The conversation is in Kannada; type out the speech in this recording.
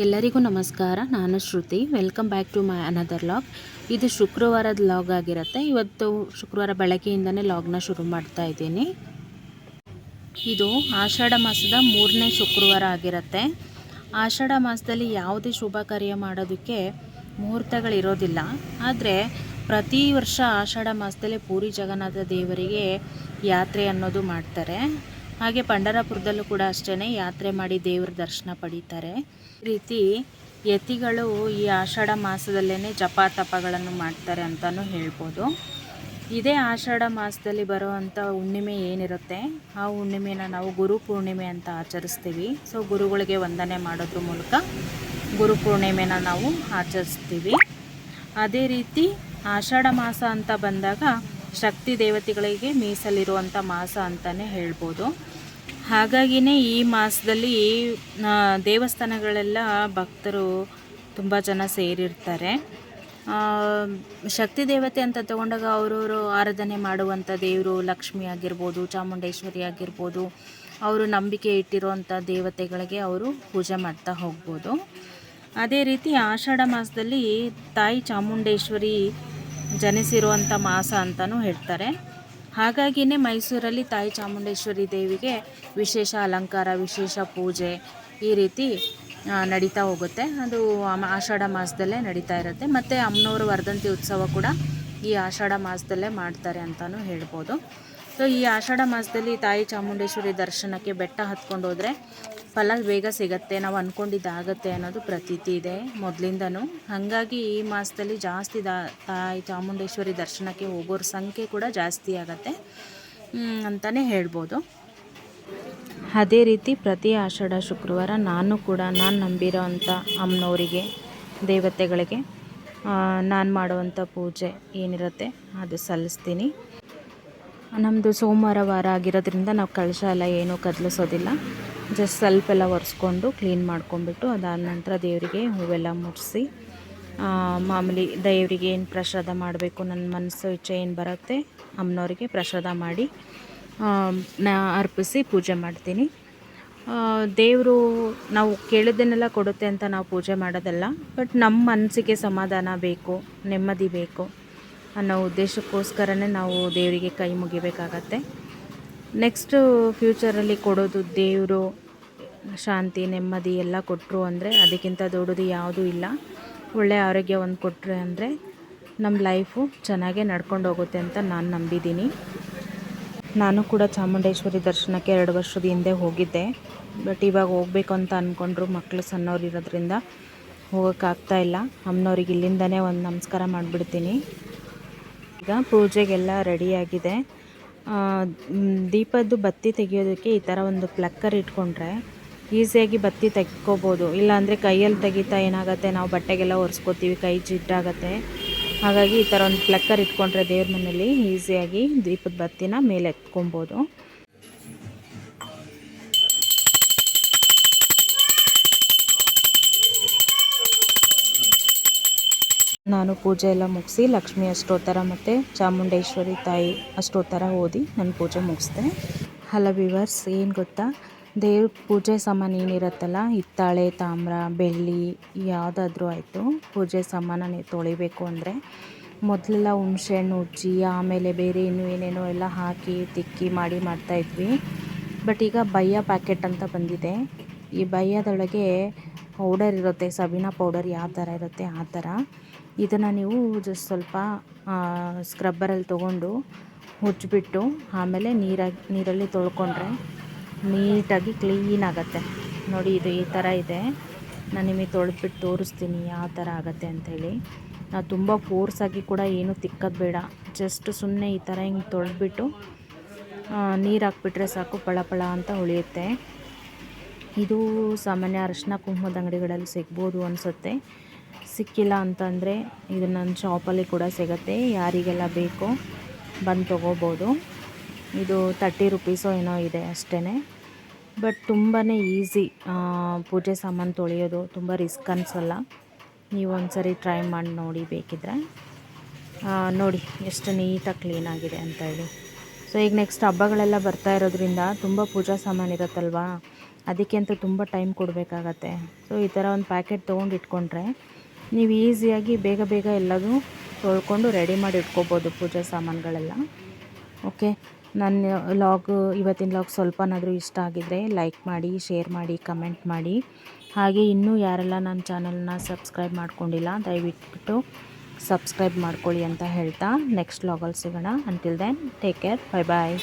ಎಲ್ಲರಿಗೂ ನಮಸ್ಕಾರ, ನಾನು Shruti. Welcome back to my another log ಇದು ಶುಕ್ರವಾರದ ಲಾಗ್ ಆಗಿರುತ್ತೆ. ಇವತ್ತು ಶುಕ್ರವಾರ ಬೆಳಗ್ಗೆಯಿಂದನೇ ಲಾಗ್ನ ಶುರು ಮಾಡ್ತಾ ಇದ್ದೀನಿ. ಇದು ಆಷಾಢ ಮಾಸದ ಮೂರನೇ ಶುಕ್ರವಾರ ಆಗಿರುತ್ತೆ. ಆಷಾಢ ಮಾಸದಲ್ಲಿ ಯಾವುದೇ ಶುಭ ಕಾರ್ಯ ಮಾಡೋದಕ್ಕೆ ಮುಹೂರ್ತಗಳಿರೋದಿಲ್ಲ. ಆದರೆ, ಪ್ರತಿ ವರ್ಷ ಆಷಾಢ ಮಾಸದಲ್ಲಿ ಪೂರಿ ಜಗನ್ನಾಥ ದೇವರಿಗೆ ಯಾತ್ರೆ ಅನ್ನೋದು ಮಾಡ್ತಾರೆ. ಹಾಗೆ ಪಂಡರಪುರದಲ್ಲೂ ಕೂಡ ಅಷ್ಟೇ ಯಾತ್ರೆ ಮಾಡಿ ದೇವರ ದರ್ಶನ ಪಡೀತಾರೆ. ಈ ರೀತಿ ಯತಿಗಳು ಈ ಆಷಾಢ ಮಾಸದಲ್ಲೇ ಜಪ ತಪಗಳನ್ನು ಮಾಡ್ತಾರೆ ಅಂತಲೂ ಹೇಳ್ಬೋದು. ಇದೇ ಆಷಾಢ ಮಾಸದಲ್ಲಿ ಬರುವಂಥ ಹುಣ್ಣಿಮೆ ಏನಿರುತ್ತೆ, ಆ ಹುಣ್ಣಿಮೆನ ನಾವು ಗುರು ಪೂರ್ಣಿಮೆ ಅಂತ ಆಚರಿಸ್ತೀವಿ. ಸೊ, ಗುರುಗಳಿಗೆ ವಂದನೆ ಮಾಡೋದ್ರ ಮೂಲಕ ಗುರು ಪೂರ್ಣಿಮೆನ ನಾವು ಆಚರಿಸ್ತೀವಿ. ಅದೇ ರೀತಿ ಆಷಾಢ ಮಾಸ ಅಂತ ಬಂದಾಗ ಶಕ್ತಿ ದೇವತೆಗಳಿಗೆ ಮೀಸಲಿರುವಂಥ ಮಾಸ ಅಂತಲೇ ಹೇಳ್ಬೋದು. ಹಾಗಾಗಿನೇ ಈ ಮಾಸದಲ್ಲಿ ದೇವಸ್ಥಾನಗಳೆಲ್ಲ ಭಕ್ತರು ತುಂಬ ಜನ ಸೇರಿರ್ತಾರೆ. ಶಕ್ತಿ ದೇವತೆ ಅಂತ ತಗೊಂಡಾಗ ಅವರವರು ಆರಾಧನೆ ಮಾಡುವಂಥ ದೇವರು ಲಕ್ಷ್ಮಿ ಆಗಿರ್ಬೋದು, ಚಾಮುಂಡೇಶ್ವರಿ ಆಗಿರ್ಬೋದು, ಅವರು ನಂಬಿಕೆ ಇಟ್ಟಿರುವಂಥ ದೇವತೆಗಳಿಗೆ ಅವರು ಪೂಜೆ ಮಾಡ್ತಾ ಹೋಗ್ಬೋದು. ಅದೇ ರೀತಿ ಆಷಾಢ ಮಾಸದಲ್ಲಿ ತಾಯಿ ಚಾಮುಂಡೇಶ್ವರಿ ಜನಿಸಿರುವಂಥ ಮಾಸ ಅಂತಲೂ ಹೇಳ್ತಾರೆ. ಹಾಗಾಗಿಯೇ ಮೈಸೂರಲ್ಲಿ ತಾಯಿ ಚಾಮುಂಡೇಶ್ವರಿ ದೇವಿಗೆ ವಿಶೇಷ ಅಲಂಕಾರ, ವಿಶೇಷ ಪೂಜೆ ಈ ರೀತಿ ನಡೀತಾ ಹೋಗುತ್ತೆ. ಅದು ಆಷಾಢ ಮಾಸದಲ್ಲೇ ನಡೀತಾ ಇರುತ್ತೆ. ಮತ್ತು ಅಮ್ಮನವ್ರ ವರ್ಧಂತಿ ಉತ್ಸವ ಕೂಡ ಈ ಆಷಾಢ ಮಾಸದಲ್ಲೇ ಮಾಡ್ತಾರೆ ಅಂತಲೂ ಹೇಳ್ಬೋದು. ಸೊ ಈ ಆಷಾಢ ಮಾಸದಲ್ಲಿ ತಾಯಿ ಚಾಮುಂಡೇಶ್ವರಿ ದರ್ಶನಕ್ಕೆ ಬೆಟ್ಟ ಹತ್ಕೊಂಡು ಹೋದರೆ ಫಲ ಬೇಗ ಸಿಗತ್ತೆ ನಾವು ಅಂದ್ಕೊಂಡಿದ್ದಾಗತ್ತೆ ಅನ್ನೋದು ಪ್ರತೀತಿ ಇದೆ ಮೊದಲಿಂದನೂ. ಹಾಗಾಗಿ ಈ ಮಾಸದಲ್ಲಿ ಜಾಸ್ತಿ ದಾ, ತಾಯಿ ಚಾಮುಂಡೇಶ್ವರಿ ದರ್ಶನಕ್ಕೆ ಹೋಗೋರ ಸಂಖ್ಯೆ ಕೂಡ ಜಾಸ್ತಿ ಆಗತ್ತೆ. ಅಂತಲೇ ಹೇಳ್ಬೋದು. ಅದೇ ರೀತಿ ಪ್ರತಿ ಆಷಾಢ, ಶುಕ್ರವಾರ ನಾನು ಕೂಡ ನಾನು ನಂಬಿರೋ ಅಂಥ ಅಮ್ಮನವರಿಗೆ, ದೇವತೆಗಳಿಗೆ ನಾನು ಮಾಡುವಂಥ ಪೂಜೆ ಏನಿರುತ್ತೆ ಅದು ಸಲ್ಲಿಸ್ತೀನಿ. ನಮ್ಮದು ಸೋಮವಾರ ವಾರ ಆಗಿರೋದ್ರಿಂದ ನಾವು ಕಳಶ ಎಲ್ಲ ಏನೂ ಕದಲಿಸೋದಿಲ್ಲ. ಜಸ್ಟ್ ಸ್ವಲ್ಪ ಎಲ್ಲ ಒರೆಸ್ಕೊಂಡು ಕ್ಲೀನ್ ಮಾಡ್ಕೊಂಡ್ಬಿಟ್ಟು ಅದಾದ ನಂತರ ದೇವರಿಗೆ ಹೂವೆಲ್ಲ ಮುಡಿಸಿ ಮಾಮೂಲಿ ದೇವರಿಗೆ ಏನು ಪ್ರಸಾದ ಮಾಡಬೇಕು ನನ್ನ ಮನಸ್ಸು ಇಚ್ಛೆ ಏನು ಬರುತ್ತೆ ಅಮ್ಮನವ್ರಿಗೆ ಪ್ರಸಾದ ಮಾಡಿ ನಾ ಅರ್ಪಿಸಿ ಪೂಜೆ ಮಾಡ್ತೀನಿ. ದೇವರು ನಾವು ಕೇಳಿದ್ದನ್ನೆಲ್ಲ ಕೊಡುತ್ತೆ ಅಂತ ನಾವು ಪೂಜೆ ಮಾಡೋದಲ್ಲ ಬಟ್ ನಮ್ಮ ಮನಸ್ಸಿಗೆ ಸಮಾಧಾನ ಬೇಕು, ನೆಮ್ಮದಿ ಬೇಕು. ಅನ್ನೋ ಉದ್ದೇಶಕ್ಕೋಸ್ಕರನೇ ನಾವು ದೇವರಿಗೆ ಕೈ ಮುಗಿಬೇಕಾಗತ್ತೆ. ನೆಕ್ಸ್ಟು ಫ್ಯೂಚರಲ್ಲಿ ಕೊಡೋದು ದೇವರು, ಶಾಂತಿ, ನೆಮ್ಮದಿ ಎಲ್ಲ ಕೊಟ್ಟರು ಅಂದರೆ ಅದಕ್ಕಿಂತ ದೊಡ್ಡದು ಯಾವುದೂ ಇಲ್ಲ. ಒಳ್ಳೆಯ ಆರೋಗ್ಯ ಒಂದು ಕೊಟ್ಟರೆ ಅಂದರೆ ನಮ್ಮ ಲೈಫು ಚೆನ್ನಾಗೇ ನಡ್ಕೊಂಡು ಹೋಗುತ್ತೆ ಅಂತ ನಾನು ನಂಬಿದ್ದೀನಿ. ನಾನು ಕೂಡ ಚಾಮುಂಡೇಶ್ವರಿ ದರ್ಶನಕ್ಕೆ ಎರಡು ವರ್ಷದ ಹಿಂದೆ ಹೋಗಿದ್ದೆ. ಬಟ್ ಇವಾಗ ಹೋಗ್ಬೇಕು ಅಂತ ಅಂದ್ಕೊಂಡ್ರು ಮಕ್ಕಳು ಸಣ್ಣವ್ರು ಇರೋದ್ರಿಂದ ಹೋಗೋಕ್ಕಾಗ್ತಾ ಇಲ್ಲ. ಅಮ್ಮನವ್ರಿಗೆ ಇಲ್ಲಿಂದನೇ ಒಂದು ನಮಸ್ಕಾರ ಮಾಡಿಬಿಡ್ತೀನಿ. ಈಗ ಪೂಜೆಗೆಲ್ಲ ರೆಡಿಯಾಗಿದೆ. ದೀಪದ್ದು ಬತ್ತಿ ತೆಗಿಯೋದಕ್ಕೆ ಈ ಥರ ಒಂದು ಪ್ಲಕ್ಕರ್ ಇಟ್ಕೊಂಡ್ರೆ ಈಸಿಯಾಗಿ ಬತ್ತಿ ತೆಗ್ಕೋಬೋದು ಇಲ್ಲಾಂದರೆ ಕೈಯಲ್ಲಿ ತೆಗಿತಾ ಏನಾಗುತ್ತೆ ನಾವು ಬಟ್ಟೆಗೆಲ್ಲ ಒರೆಸ್ಕೋತೀವಿ, ಕೈ ಜಿಡ್ಡಾಗತ್ತೆ ಹಾಗಾಗಿ ಈ ಥರ ಒಂದು ಪ್ಲಕ್ಕರ್ ಇಟ್ಕೊಂಡ್ರೆ ದೇವ್ರ ಮನೇಲಿ ಈಸಿಯಾಗಿ ದೀಪದ ಬತ್ತಿನ ಮೇಲೆ ಎತ್ಕೊಬೋದು ನಾನು ಪೂಜೆ ಎಲ್ಲ ಮುಗಿಸಿ ಲಕ್ಷ್ಮಿ ಅಷ್ಟೋತ್ತರ ಮತ್ತು ಚಾಮುಂಡೇಶ್ವರಿ ತಾಯಿ ಅಷ್ಟೋತ್ತರ ಓದಿ ನಾನು ಪೂಜೆ ಮುಗಿಸ್ದೆ ಹಲೋ ವಿವರ್ಸ್ ಏನು ಗೊತ್ತಾ? ದೇವ್ರ ಪೂಜೆ ಸಾಮಾನು ಏನಿರುತ್ತಲ್ಲ, ಹಿತ್ತಾಳೆ, ತಾಮ್ರ, ಬೆಳ್ಳಿ, ಯಾವುದಾದ್ರೂ ಆಯಿತು. ಪೂಜೆ ಸಾಮಾನು ತೊಳಿಬೇಕು ಅಂದರೆ ಮೊದಲೆಲ್ಲ ಹುಣಸೆಹಣ್ಣು ಉಜ್ಜಿ, ಆಮೇಲೆ ಬೇರೆ ಇನ್ನೂ ಏನೇನೋ ಎಲ್ಲ ಹಾಕಿ, ತಿಕ್ಕಿ, ಮಾಡಿ ಮಾಡ್ತಾಯಿದ್ವಿ ಬಟ್ ಈಗ ಬಯ್ಯ ಪ್ಯಾಕೆಟ್ ಅಂತ ಬಂದಿದೆ. ಈ ಬಯ್ಯದೊಳಗೆ ಪೌಡರ್ ಇರುತ್ತೆ ಸಬೀನಾ ಪೌಡರ್ ಯಾವ ಥರ ಇರುತ್ತೆ, ಆ ಥರ ಇದನ್ನು ನೀವು ಜಸ್ಟ್ ಸ್ವಲ್ಪ ಸ್ಕ್ರಬ್ಬರಲ್ಲಿ ತೊಗೊಂಡು ಉಜ್ಜಿಬಿಟ್ಟು ಆಮೇಲೆ ನೀರಾಗಿ, ನೀರಲ್ಲಿ ತೊಳ್ಕೊಂಡ್ರೆ ನೀಟಾಗಿ ಕ್ಲೀನ್ ಆಗುತ್ತೆ. ನೋಡಿ ಇದು ಈ ಥರ ಇದೆ. ನಾನು ನಿಮಗೆ ತೊಳೆದ್ಬಿಟ್ಟು ತೋರಿಸ್ತೀನಿ ಯಾವ ಥರ ಆಗುತ್ತೆ ಅಂಥೇಳಿ ನಾವು ತುಂಬ ಫೋರ್ಸಾಗಿ ಕೂಡ ಏನು ತಿಕ್ಕೋದು ಬೇಡ. ಜಸ್ಟ್ ಸುಮ್ಮನೆ ಈ ಥರ ಹಿಂಗೆ ತೊಳೆದ್ಬಿಟ್ಟು ನೀರು ಹಾಕ್ಬಿಟ್ರೆ ಸಾಕು ಪಳಪಳ ಪಳ ಅಂತ ಉಳಿಯುತ್ತೆ. ಇದು ಸಾಮಾನ್ಯ ಅರಶಿನ ಕುಂಕುಮದ ಅಂಗಡಿಗಳಲ್ಲಿ ಸಿಗ್ಬೋದು ಅನಿಸುತ್ತೆ. ಸಿಕ್ಕಿಲ್ಲ ಅಂತಂದರೆ ಇದು ನನ್ನ ಶಾಪಲ್ಲಿ ಕೂಡ ಸಿಗುತ್ತೆ. ಯಾರಿಗೆಲ್ಲ ಬೇಕೋ ಬಂದು ತೊಗೋಬೋದು. ಇದು ತರ್ಟಿ ರುಪೀಸೋ ಏನೋ ಇದೆ ಅಷ್ಟೇ ಬಟ್ ತುಂಬಾ ಈಸಿ ಪೂಜೆ ಸಾಮಾನು ತೊಳೆಯೋದು ತುಂಬ ರಿಸ್ಕ್ ಅನಿಸಲ್ಲ. ನೀವು ಒಂದ್ಸರಿ ಟ್ರೈ ಮಾಡಿ ನೋಡಿ ಬೇಕಿದ್ರೆ. ನೋಡಿ ಎಷ್ಟು ನೀಟಾಗಿ ಕ್ಲೀನಾಗಿದೆ ಅಂತ ಹೇಳಿ. ಸೊ ಈಗ ನೆಕ್ಸ್ಟ್ ಹಬ್ಬಗಳೆಲ್ಲ ಬರ್ತಾ ಇರೋದ್ರಿಂದ ತುಂಬ ಪೂಜಾ ಸಾಮಾನು ಇರುತ್ತಲ್ವಾ? ಅದಕ್ಕೆ ಅಂತ ತುಂಬ ಟೈಮ್ ಕೊಡಬೇಕಾಗತ್ತೆ. ಸೊ ಈ ಥರ ಒಂದು ಪ್ಯಾಕೆಟ್ ತೊಗೊಂಡು ಇಟ್ಕೊಂಡ್ರೆ ನೀವು ಈಸಿಯಾಗಿ ಬೇಗ ಬೇಗ ಎಲ್ಲದೂ ತೊಳ್ಕೊಂಡು ರೆಡಿ ಮಾಡಿ ಇಟ್ಕೋಬೋದು ಪೂಜಾ ಸಾಮಾನುಗಳೆಲ್ಲ. ಓಕೆ? ನನ್ನ ಲಾಗ್, ಇವತ್ತಿನ ಲಾಗ್ ಸ್ವಲ್ಪನಾದರೂ ಇಷ್ಟ ಆಗಿದರೆ ಲೈಕ್ ಮಾಡಿ, ಶೇರ್ ಮಾಡಿ, ಕಮೆಂಟ್ ಮಾಡಿ. ಹಾಗೆ ಇನ್ನೂ ಯಾರೆಲ್ಲ ನನ್ನ ಚಾನಲ್ನ ಸಬ್ಸ್ಕ್ರೈಬ್ ಮಾಡ್ಕೊಂಡಿಲ್ಲ ದಯವಿಟ್ಟು ಸಬ್ಸ್ಕ್ರೈಬ್ ಮಾಡ್ಕೊಳ್ಳಿ ಅಂತ ಹೇಳ್ತಾ ನೆಕ್ಸ್ಟ್ ಲಾಗಲ್ಲಿ ಸಿಗೋಣ. Until then take care bye bye